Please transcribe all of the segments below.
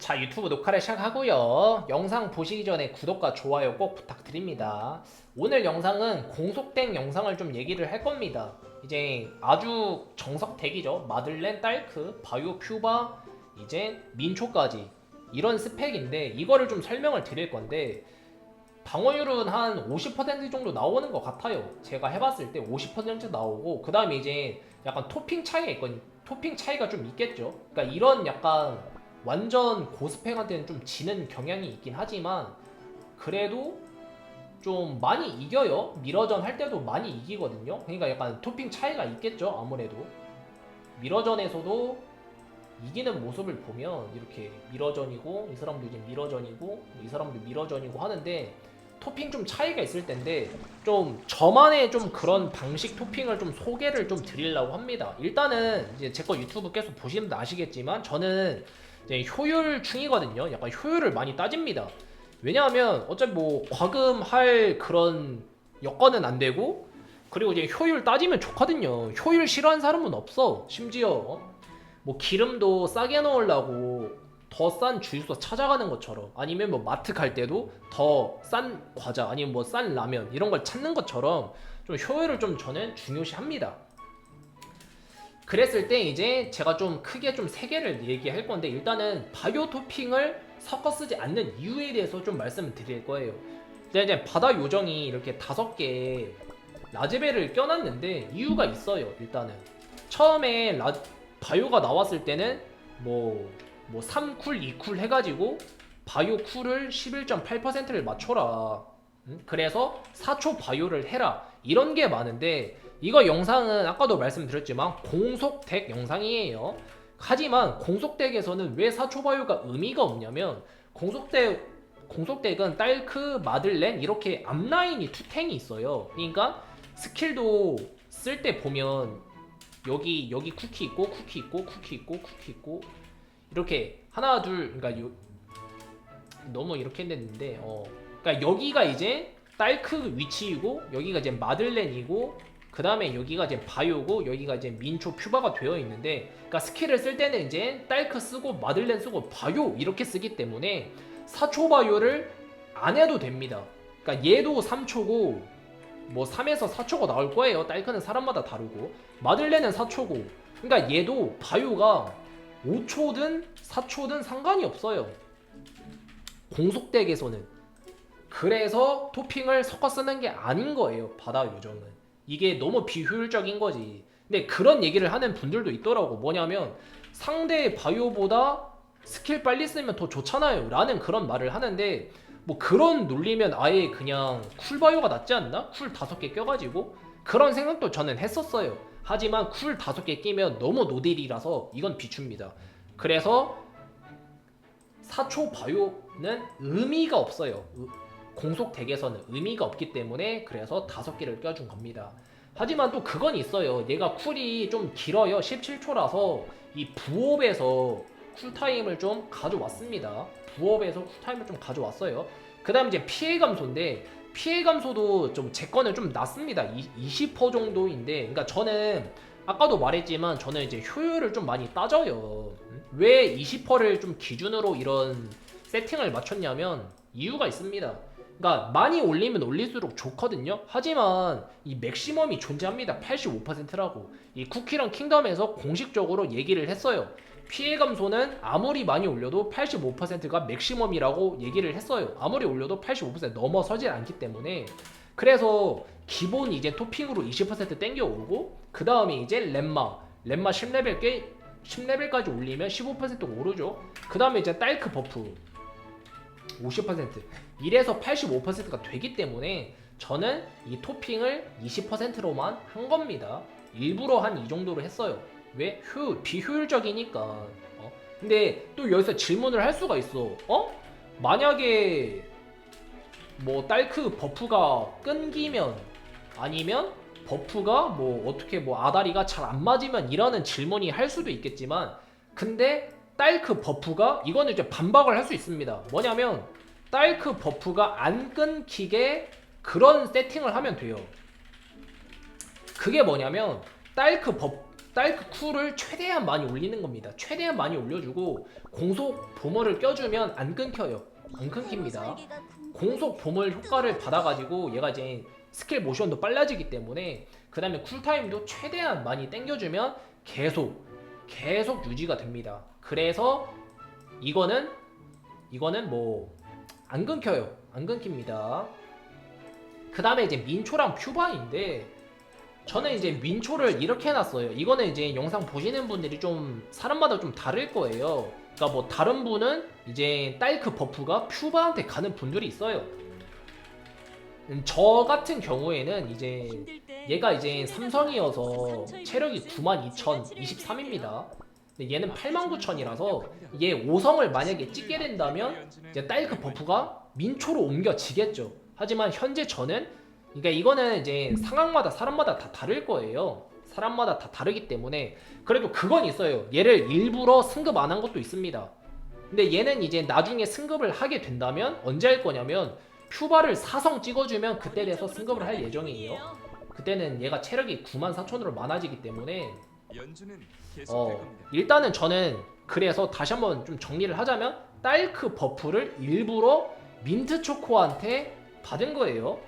자 유튜브 녹화를 시작하고요 영상 보시기 전에 구독과 좋아요 꼭 부탁드립니다 오늘 영상은 공속된 영상을 좀 얘기를 할 겁니다 이제 아주 정석택이죠 마들렌, 딸크, 바이오 큐바 이제 민초까지 이런 스펙인데 이거를 좀 설명을 드릴 건데 방어율은 한 50% 정도 나오는 것 같아요. 제가 해봤을 때 50% 나오고 그 다음에 이제 약간 토핑 차이가 있건 토핑 차이가 좀 있겠죠. 그러니까 이런 약간 완전 고스펙한테는 좀 지는 경향이 있긴 하지만 그래도 좀 많이 이겨요. 미러전 할 때도 많이 이기거든요. 그러니까 약간 토핑 차이가 있겠죠. 아무래도 미러전에서도 이기는 모습을 보면 이렇게 미러전이고 이 사람도 이제 미러전이고 이 사람도 미러전이고 하는데 토핑 좀 차이가 있을 텐데 좀 저만의 좀 그런 방식 토핑을 좀 소개를 좀 드리려고 합니다. 일단은 이제 제 거 유튜브 계속 보시면 아시겠지만 저는 이제 효율충이거든요. 약간 효율을 많이 따집니다. 왜냐하면 어차피 뭐 과금할 그런 여건은 안 되고 그리고 이제 효율 따지면 좋거든요. 효율 싫어하는 사람은 없어. 심지어 어? 뭐 기름도 싸게 넣으려고 더 싼 주유소 찾아가는 것처럼 아니면 뭐 마트 갈 때도 더 싼 과자 아니면 뭐 싼 라면 이런 걸 찾는 것처럼 좀 효율을 좀 저는 중요시합니다. 그랬을 때 이제 제가 좀 크게 좀 세 개를 얘기할 건데 일단은 바이오 토핑을 섞어 쓰지 않는 이유에 대해서 좀 말씀을 드릴 거예요. 이제 바다 요정이 이렇게 다섯 개 라즈베를 껴놨는데 이유가 있어요. 일단은 처음에 라, 바이오가 나왔을 때는 뭐, 뭐 3쿨, 2쿨 해가지고 바이오 쿨을 11.8%를 맞춰라. 음? 그래서 4초 바이오를 해라. 이런 게 많은데 이거 영상은 아까도 말씀드렸지만 공속덱 영상이에요. 하지만 공속덱에서는 왜 4초 바이오가 의미가 없냐면 공속덱 공속덱은 딸크, 마들렌 이렇게 앞라인이 투탱이 있어요. 그러니까 스킬도 쓸 때 보면 여기 여기 쿠키 있고 쿠키 있고 쿠키 있고 쿠키 있고 이렇게 하나 둘 그러니까 요 너무 이렇게 했는데 어 그러니까 여기가 이제 딸크 위치이고 여기가 이제 마들렌이고 그 다음에 여기가 이제 바이오고 여기가 이제 민초 큐바가 되어 있는데 그러니까 스킬을 쓸 때는 이제 딸크 쓰고 마들렌 쓰고 바이오 이렇게 쓰기 때문에 4초 바이오를 안 해도 됩니다. 그러니까 얘도 3초고 뭐 3에서 4초가 나올 거예요. 딸크는 사람마다 다르고 마들렌은 4초고 그러니까 얘도 바이오가 5초든 4초든 상관이 없어요. 공속덱에서는 그래서 토핑을 섞어 쓰는 게 아닌 거예요. 바다 요정은 이게 너무 비효율적인 거지. 근데 그런 얘기를 하는 분들도 있더라고. 뭐냐면 상대 바이오보다 스킬 빨리 쓰면 더 좋잖아요. 라는 그런 말을 하는데 뭐 그런 논리면 아예 그냥 쿨 바이오가 낫지 않나? 쿨 다섯 개 껴가지고 그런 생각도 저는 했었어요. 하지만 쿨 다섯 개 끼면 너무 노딜이라서 이건 비춥니다. 그래서 4초 바이오는 의미가 없어요. 의- 공속 덱에서는 의미가 없기 때문에 그래서 다섯 개를 껴준 겁니다. 하지만 또 그건 있어요. 얘가 쿨이 좀 길어요. 17초라서 이 부업에서 쿨타임을 좀 가져왔습니다. 부업에서 쿨타임을 좀 가져왔어요. 그 다음 이제 피해 감소인데 피해 감소도 좀 제 거는 좀 낮습니다. 20% 정도인데 그러니까 저는 아까도 말했지만 저는 이제 효율을 좀 많이 따져요. 음? 왜 20%를 좀 기준으로 이런 세팅을 맞췄냐면 이유가 있습니다. 그러니까 많이 올리면 올릴수록 좋거든요. 하지만 이 맥시멈이 존재합니다. 85%라고. 이 쿠키랑 킹덤에서 공식적으로 얘기를 했어요. 피해 감소는 아무리 많이 올려도 85%가 맥시멈이라고 얘기를 했어요. 아무리 올려도 85% 넘어서질 않기 때문에 그래서 기본 이제 토핑으로 20% 땡겨 오르고 그 다음에 이제 렘마 렘마 10레벨 꽤 10레벨까지 올리면 15%가 오르죠. 그 다음에 이제 딸크 버프 50% 이래서 85%가 되기 때문에 저는 이 토핑을 20%로만 한 겁니다. 일부러 한 이 정도로 했어요. 왜? 효 비효율적이니까. 어? 근데 또 여기서 질문을 할 수가 있어. 어? 만약에 뭐 딸크 버프가 끊기면 아니면 버프가 뭐 어떻게 뭐 아다리가 잘 안 맞으면 이라는 질문이 할 수도 있겠지만 근데 딸크 버프가 이거는 이제 반박을 할 수 있습니다. 뭐냐면 딸크 버프가 안 끊기게 그런 세팅을 하면 돼요. 그게 뭐냐면 딸크 버 딸크 쿨을 최대한 많이 올리는 겁니다. 최대한 많이 올려주고 공속 보물을 껴주면 안 끊겨요. 안 끊깁니다. 공속 보물 효과를 받아가지고 얘가 이제 스킬 모션도 빨라지기 때문에 그 다음에 쿨타임도 최대한 많이 땡겨주면 계속 계속 유지가 됩니다. 그래서 이거는 이거는 뭐 안 끊겨요. 안 끊깁니다. 그 다음에 이제 민초랑 퓨바인데 저는 이제 민초를 이렇게 해놨어요. 이거는 이제 영상 보시는 분들이 좀 사람마다 좀 다를 거예요. 그러니까 뭐 다른 분은 이제 딸크 버프가 퓨바한테 가는 분들이 있어요. 음, 저 같은 경우에는 이제 얘가 이제 삼성이어서 체력이 92,023입니다. 얘는 89,000이라서 얘 5성을 만약에 찍게 된다면 이제 딸크 버프가 민초로 옮겨지겠죠. 하지만 현재 저는 그러니까 이거는 이제 상황마다 사람마다 다 다를 거예요. 사람마다 다 다르기 때문에 그래도 그건 있어요. 얘를 일부러 승급 안 한 것도 있습니다. 근데 얘는 이제 나중에 승급을 하게 된다면 언제 할 거냐면 퓨바를 4성 찍어주면 그때 돼서 승급을 할 예정이에요. 그때는 얘가 체력이 94,000으로 많아지기 때문에 어. 일단은 저는 그래서 다시 한번 좀 정리를 하자면 딸크 버프를 일부러 민트 초코한테 받은 거예요.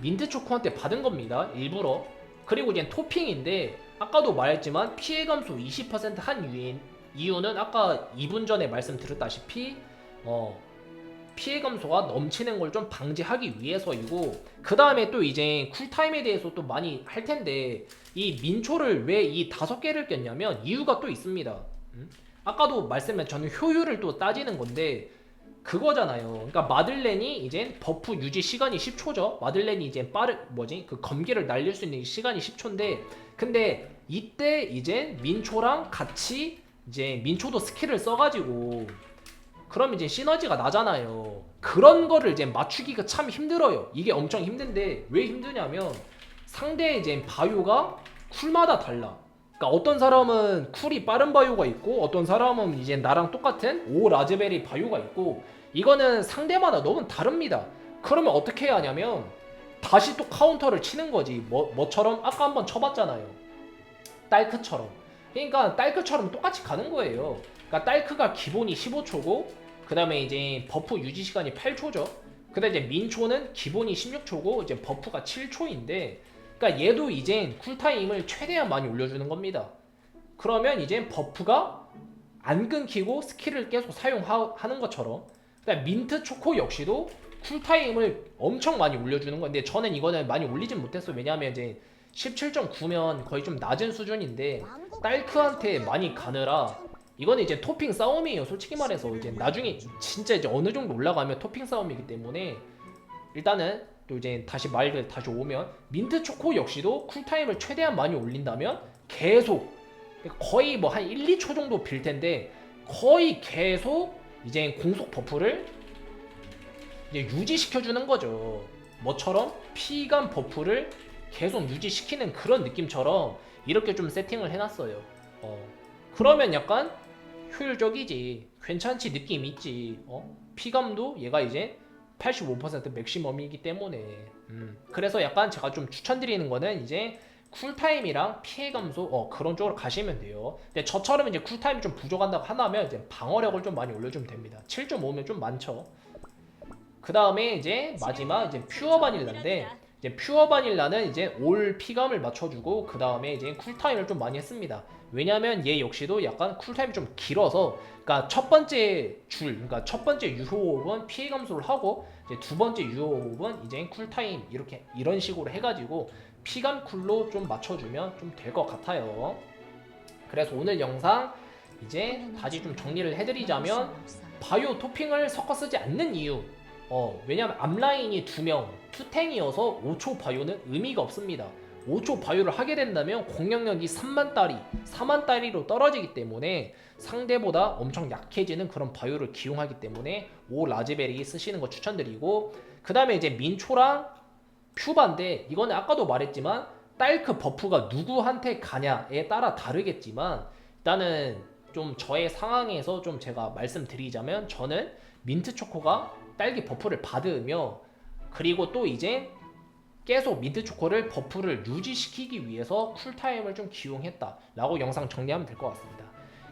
민트 초코한테 받은 겁니다. 일부러. 그리고 이제 토핑인데 아까도 말했지만 피해 감소 20%한 이유인 이유는 아까 2분 전에 말씀드렸다시피 어 피해 감소가 넘치는 걸 좀 방지하기 위해서이고 그 다음에 또 이제 쿨타임에 대해서 또 많이 할 텐데 이 민초를 왜 이 다섯 개를 꼈냐면 이유가 또 있습니다. 음? 아까도 말씀해 저는 효율을 또 따지는 건데 그거잖아요. 그러니까 마들렌이 이제 버프 유지 시간이 10초죠. 마들렌이 이제 빠르 뭐지 그 검기를 날릴 수 있는 시간이 10초인데 근데 이때 이제 민초랑 같이 이제 민초도 스킬을 써가지고 그럼 이제 시너지가 나잖아요. 그런 거를 이제 맞추기가 참 힘들어요. 이게 엄청 힘든데 왜 힘드냐면 상대 이제 바이오가 쿨마다 달라. 그러니까 어떤 사람은 쿨이 빠른 바이오가 있고 어떤 사람은 이제 나랑 똑같은 오 라즈베리 바이오가 있고 이거는 상대마다 너무 다릅니다. 그러면 어떻게 해야 하냐면 다시 또 카운터를 치는 거지. 뭐 뭐처럼 아까 한번 쳐봤잖아요. 딸크처럼. 그러니까 딸크처럼 똑같이 가는 거예요. 그러니까 딸크가 기본이 15초고 그 다음에 이제 버프 유지 시간이 8초죠. 그다음에 이제 민초는 기본이 16초고 이제 버프가 7초인데 그러니까 얘도 이제 쿨타임을 최대한 많이 올려주는 겁니다. 그러면 이제 버프가 안 끊기고 스킬을 계속 사용하는 것처럼 그다음 민트 초코 역시도 쿨타임을 엄청 많이 올려주는 건데 저는 이거는 많이 올리진 못했어요. 왜냐하면 이제 17.9면 거의 좀 낮은 수준인데 딸크한테 많이 가느라 이거는 이제 토핑 싸움이에요. 솔직히 말해서 이제 나중에 진짜 이제 어느 정도 올라가면 토핑 싸움이기 때문에 일단은 또 이제 다시 말을 다시 오면 민트 초코 역시도 쿨타임을 최대한 많이 올린다면 계속 거의 뭐 한 1, 2초 정도 빌 텐데 거의 계속 이제 공속 버프를 이제 유지시켜 주는 거죠. 뭐처럼 피감 버프를 계속 유지시키는 그런 느낌처럼 이렇게 좀 세팅을 해놨어요. 어. 그러면 약간 효율적이지, 괜찮지 느낌 있지. 어? 피감도 얘가 이제 85% 맥시멈이기 때문에 음. 그래서 약간 제가 좀 추천드리는 거는 이제 쿨타임이랑 피해 감소 어 그런 쪽으로 가시면 돼요. 근데 저처럼 이제 쿨타임이 좀 부족한다고 하나면 이제 방어력을 좀 많이 올려주면 됩니다. 7.5면 좀 많죠. 그 다음에 이제 마지막 이제 퓨어 바닐라인데 이제 퓨어 바닐라는 이제 올 피감을 맞춰주고 그 다음에 이제 쿨타임을 좀 많이 했습니다. 왜냐면 얘 역시도 약간 쿨타임이 좀 길어서 그러니까 첫 번째 줄 그러니까 첫 번째 유효호흡은 피해 감소를 하고 이제 두 번째 유효호흡은 이제 쿨타임 이렇게 이런 식으로 해가지고 피감 쿨로 좀 맞춰주면 좀 될 것 같아요. 그래서 오늘 영상 이제 다시 좀 정리를 해드리자면 바이오 토핑을 섞어 쓰지 않는 이유 어 왜냐면 앞라인이 두명 투탱이어서 5초 바이오는 의미가 없습니다 5초 바이오를 하게 된다면 공격력이 3만 따리 4만 따리로 떨어지기 때문에 상대보다 엄청 약해지는 그런 바이오를 기용하기 때문에 5 라즈베리 쓰시는 거 추천드리고 그 다음에 이제 민초랑 퓨바인데 이거는 아까도 말했지만 딸크 버프가 누구한테 가냐에 따라 다르겠지만 일단은 좀 저의 상황에서 좀 제가 말씀드리자면 저는 민트 초코가 딸기 버프를 받으며 그리고 또 이제 계속 민트 초코를 버프를 유지시키기 위해서 쿨타임을 좀 기용했다 라고 영상 정리하면 될 것 같습니다.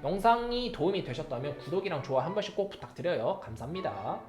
영상이 도움이 되셨다면 구독이랑 좋아요 한 번씩 꼭 부탁드려요. 감사합니다.